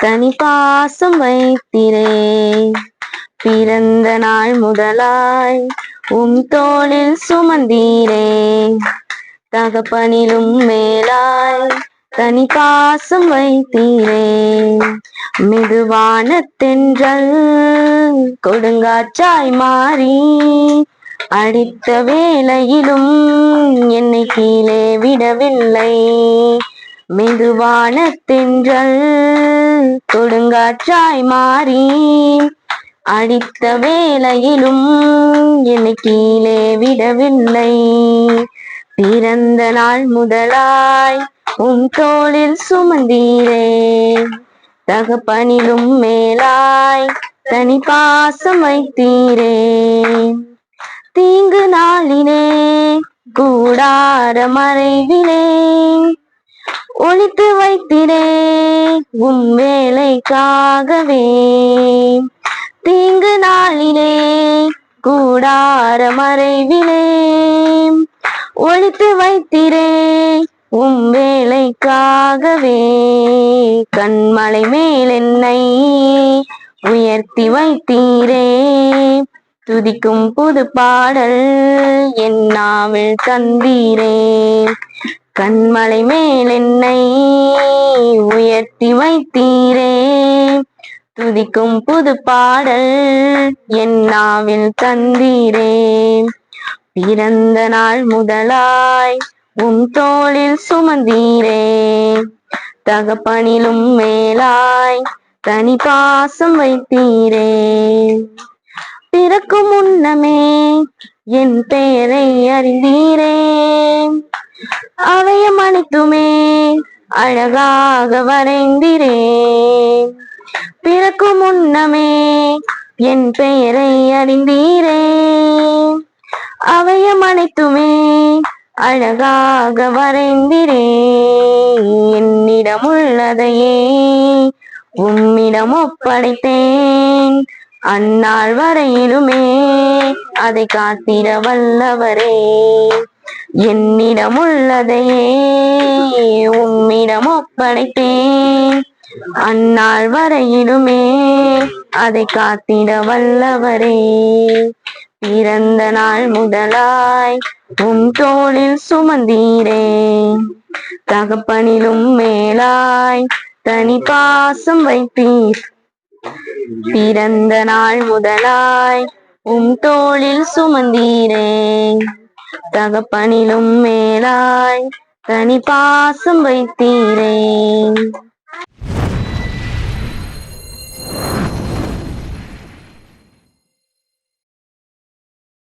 தனி பாசம் வைத்திரே. பிறந்த நாள் முதலாய் உம் தோளில் சுமந்தீரே. தகப்பனிலும் மேலாய் தனி பாசம் வைத்தீரே. மெதுவான தென்றல் கொடுங்காற்றாய் மாறி அடித்த வேளையிலும் என்னை கீழே விடவில்லை. மெதுவான தென்றல் கொடுங்காற்றாய் மாறி அடித்த வேலையிலும் என்னை கீழே விடவில்லை. பிறந்த நாள் முதலாய் உன் தோளில் சுமந்தீரே. தகப்பனிலும் மேலாய் தனி பாசம் வைத்தீரே. தீங்கு நாளினே கூடார மறைவிலே ஒழித்து வைத்திரே உன் வேலைக்காகவே. தீங்கு நாளிலே கூடார மறைவிலே. ஒழித்து வைத்திரே உம் வேலைக்காகவே. கண்மலை மேல் என்னை உயர்த்தி வைத்தீரே. துதிக்கும் புது பாடல் என்னாவில் தந்தீரே. கண்மலை மேல் என்னை உயர்த்தி வைத்தீரே. துதிக்கும் புது பாடல் என் நாவில் தந்தீரே. பிறந்த நாள் முதலாய் உன் தோளில் சுமந்தீரே. தகப்பனிலும் மேலாய் தனி பாசம் வைத்தீரே. பிறக்கும் முன்னமே என் பெயரை அறிந்தீரே. அவையம் அனைத்துமே அழகாக வரைந்திரேன் பிறக்கும் முன்னமே என் பெயரை அறிந்தீரேன் அவையம் அனைத்துமே அழகாக வரைந்திரே. என்னிடம் உள்ளதையே உம்மிடம் ஒப்படைத்தேன். அந்நாள் வரையிலுமே அதை காத்திட வல்லவரே. என்னிடம் உள்ளதையே உம்மிடம் ஒப்படைத்தேன் அந்நாள் வரையிலுமே அதை காத்திட வல்லவரே. பிறந்த நாள் முதலாய் உம் தோளில் சுமந்தீரே. தகப்பனிலும் மேலாய் தனி பாசம் வைத்தீர் பிறந்த நாள் முதலாய் உம் தோளில் சுமந்தீரே. தகப்பனிலும் மேலாய் தனி பாசம் வைத்தீரே.